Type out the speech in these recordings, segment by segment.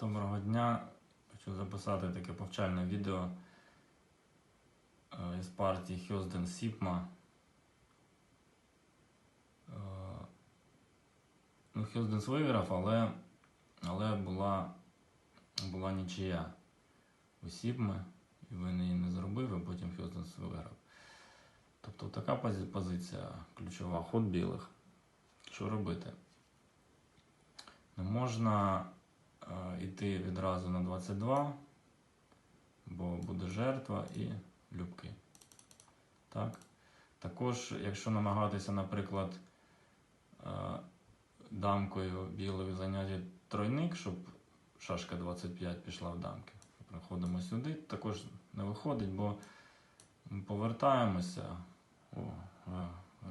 Доброго дня. Хочу записати таке повчальне відео е, із партії Хьозден Сіпма. Е, Ну, Хьозденс виграв, але, але була, була нічия у Сіпми, і він її не зробив, і потім Хьозденс виграв. Тобто така пози- позиція ключова, ход білих. Що робити? Не можна йти відразу на 22, бо буде жертва і любки. Так? Також, якщо намагатися, наприклад, е, дамкою білою зайняти тройник, щоб шашка 25 пішла в дамки. Приходимо сюди, також не виходить, бо повертаємося, е,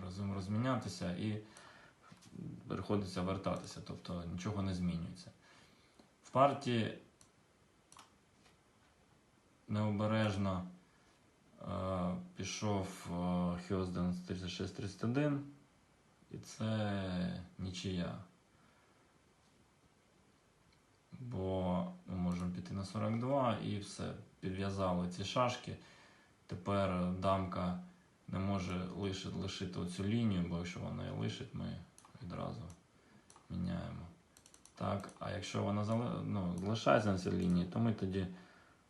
разом розмінятися і приходиться вертатися, тобто нічого не змінюється. Партії необережно е, пішов е, Хьозден з 36-31, і це нічия. Бо ми можемо піти на 42 і все, підв'язали ці шашки. Тепер дамка не може лишити, лишити оцю лінію, бо якщо вона її лишить, ми відразу якщо вона ну, залишається на цій лінії, то ми тоді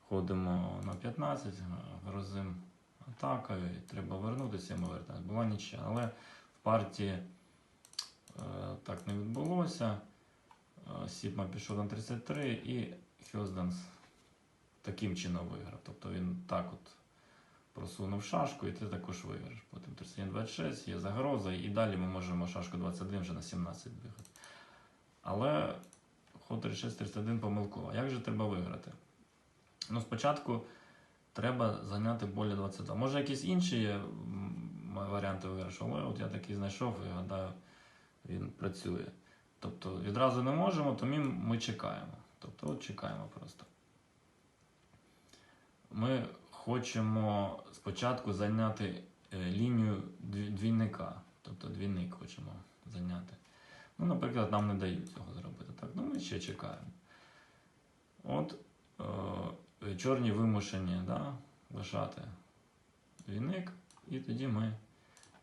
ходимо на 15, грозим атакою, і треба вернутися, ми вертаємося. Була нічия. Але в партії е, так не відбулося. Е, Сіпма пішов на 33 і Хьозденс таким чином виграв. Тобто він так от просунув шашку, і ти також виграєш. Потім 31-26, є загроза, і далі ми можемо шашку 21 вже на 17 бігати. Але ход 36-31 помилково. Як же треба виграти? Ну, спочатку треба зайняти поле 22. Може, якісь інші варіанти виграшу, от я такий знайшов і гадаю, він працює. Тобто відразу не можемо, то ми, ми чекаємо. Тобто, от чекаємо просто. Ми хочемо спочатку зайняти е, лінію двійника. Тобто двійник хочемо зайняти. Ну, наприклад, нам не дають цього зробити. Так, ну ми ще чекаємо. От е, чорні вимушені да, лишати двійник, і тоді ми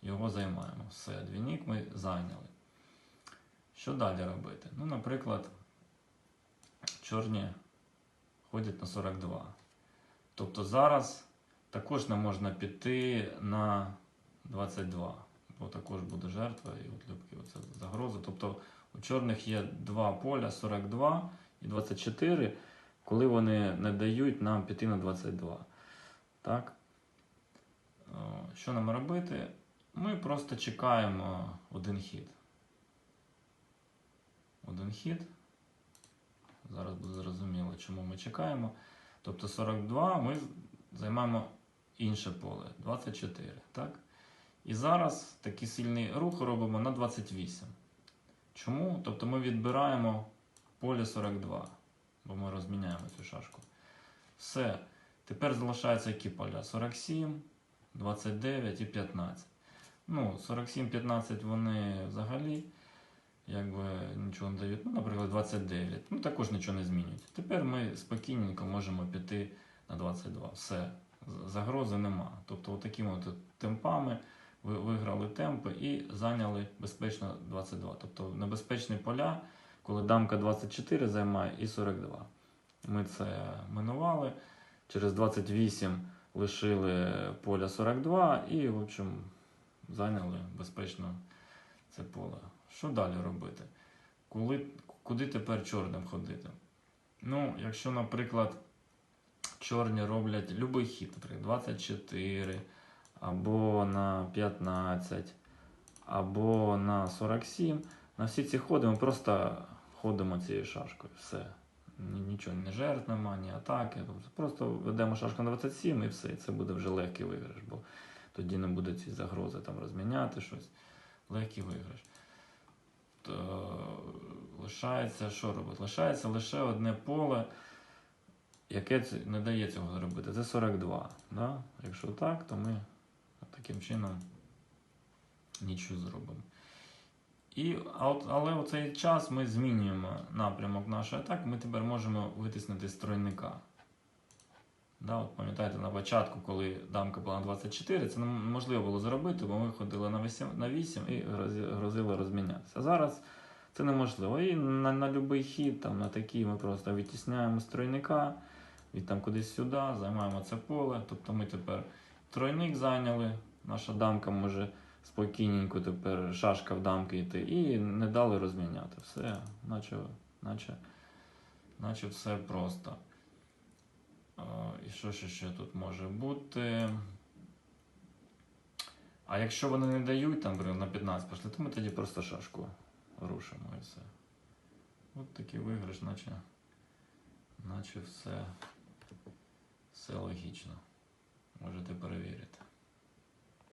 його займаємо. Все, двійник ми зайняли. Що далі робити? Ну, наприклад, чорні ходять на 42. Тобто зараз також не можна піти на 22, бо також буде жертва і от любки оце загроза. Тобто у чорних є два поля 42 і 24, коли вони не дають нам піти на 22. Так? Що нам робити? Ми просто чекаємо один хід. Один хід. Зараз буде зрозуміло, чому ми чекаємо. Тобто 42 ми займаємо інше поле 24. Так? І зараз такий сильний рух робимо на 28. Чому? Тобто ми відбираємо поле 42, бо ми розміняємо цю шашку. Все. Тепер залишаються які поля? 47, 29 і 15. Ну, 47-15 вони взагалі якби нічого не дають. Ну, наприклад, 29. Ну, також нічого не змінюють. Тепер ми спокійненько можемо піти на 22. Все. Загрози нема. Тобто, такими от темпами виграли темпи і зайняли безпечно 22. Тобто небезпечні поля, коли дамка 24 займає і 42. Ми це минували. Через 28 лишили поля 42 і, в общем, зайняли безпечно це поле. Що далі робити? Коли, куди тепер чорним ходити? Ну, якщо, наприклад, чорні роблять любий хід, наприклад, 24, або на 15, або на 47, на всі ці ходи ми просто ходимо цією шашкою. Все. Нічого не жертв нема, ні атаки. Просто ведемо шашку на 27 і все. І це буде вже легкий виграш, бо тоді не буде ці загрози там розміняти щось. Легкий виграш. То, лишається, що робити? Лишається лише одне поле, яке не дає цього зробити. Це 42. Да? Якщо так, то ми таким чином нічого зробимо. І, але у цей час ми змінюємо напрямок нашої атаки, ми тепер можемо витиснути стройника. Да, от пам'ятаєте, на початку, коли дамка була на 24, це неможливо було зробити, бо ми ходили на 8, на 8 і грози- грозили розмінятися. Зараз це неможливо. І на, на будь-який хід, там, на такий ми просто відтісняємо стройника, від там кудись сюди, займаємо це поле. Тобто ми тепер тройник зайняли, наша дамка може спокійненько тепер шашка в дамки йти, і не дали розміняти. Все, наче, наче, наче все просто. І що ще, ще тут може бути? А якщо вони не дають, там, на 15 пішли, то ми тоді просто шашку рушимо і все. От такий виграш, наче, наче все, все логічно. Можете перевірити.